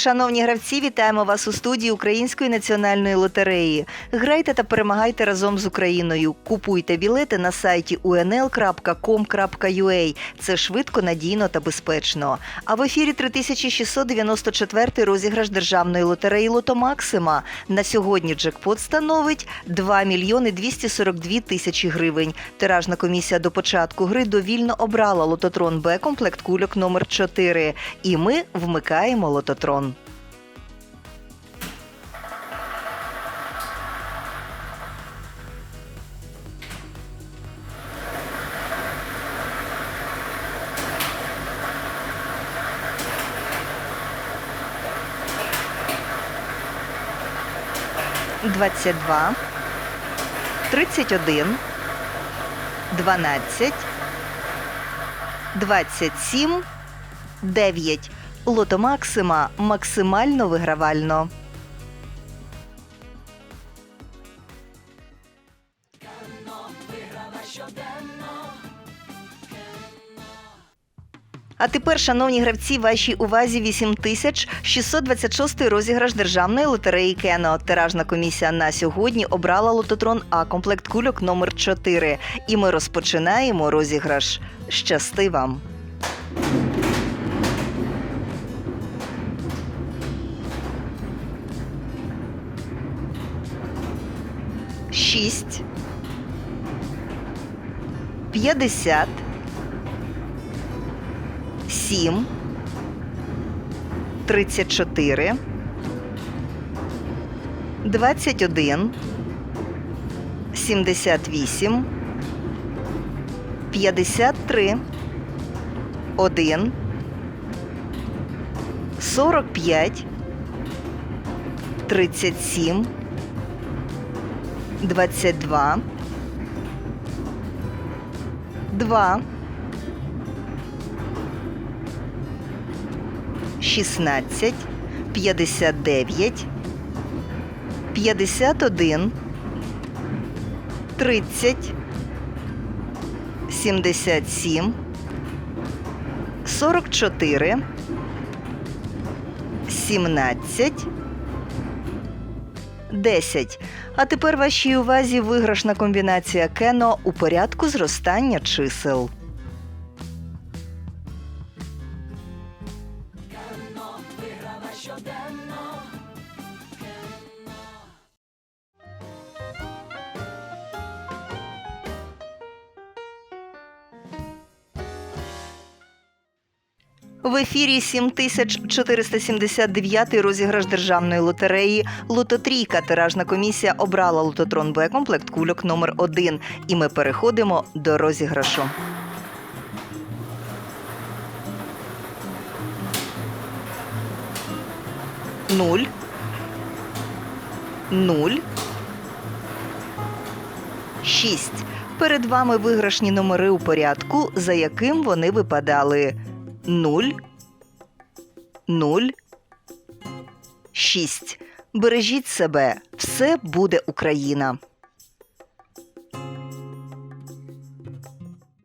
Шановні гравці, вітаємо вас у студії Української національної лотереї. Грайте та перемагайте разом з Україною. Купуйте білети на сайті unl.com.ua. Це швидко, надійно та безпечно. А в ефірі 3694 розіграш державної лотереї Лото Максима. На сьогодні джекпот становить 2 мільйони 242 тисячі гривень. Тиражна комісія до початку гри довільно обрала лототрон Б комплект кульок номер 4. І ми вмикаємо лототрон. Двадцять два, тридцять один, дванадцять, двадцять сім, дев'ять. Лото Максима максимально вигравально. А тепер, шановні гравці, вашій увазі 8626 розіграш державної лотереї Кено. Тиражна комісія на сьогодні обрала лототрон А комплект кульок номер 4 І ми розпочинаємо розіграш. Щасти вам! Шість. П'ятдесят. 7, 34, 21, 78, 53, 1, 45, 37, 22, 2, 16, 59, 51, 30, 77, 44, 17, 10. А тепер вашій увазі виграшна комбінація кено у порядку зростання чисел. В ефірі 7479 розіграш державної лотереї Лототрійка. Тиражна комісія обрала лототрон Б комплект кульок номер 1 І ми переходимо до розіграшу. Нуль. Нуль. Шість. Перед вами виграшні номери у порядку, за яким вони випадали. 0, 0, 6. Бережіть себе. Все буде Україна.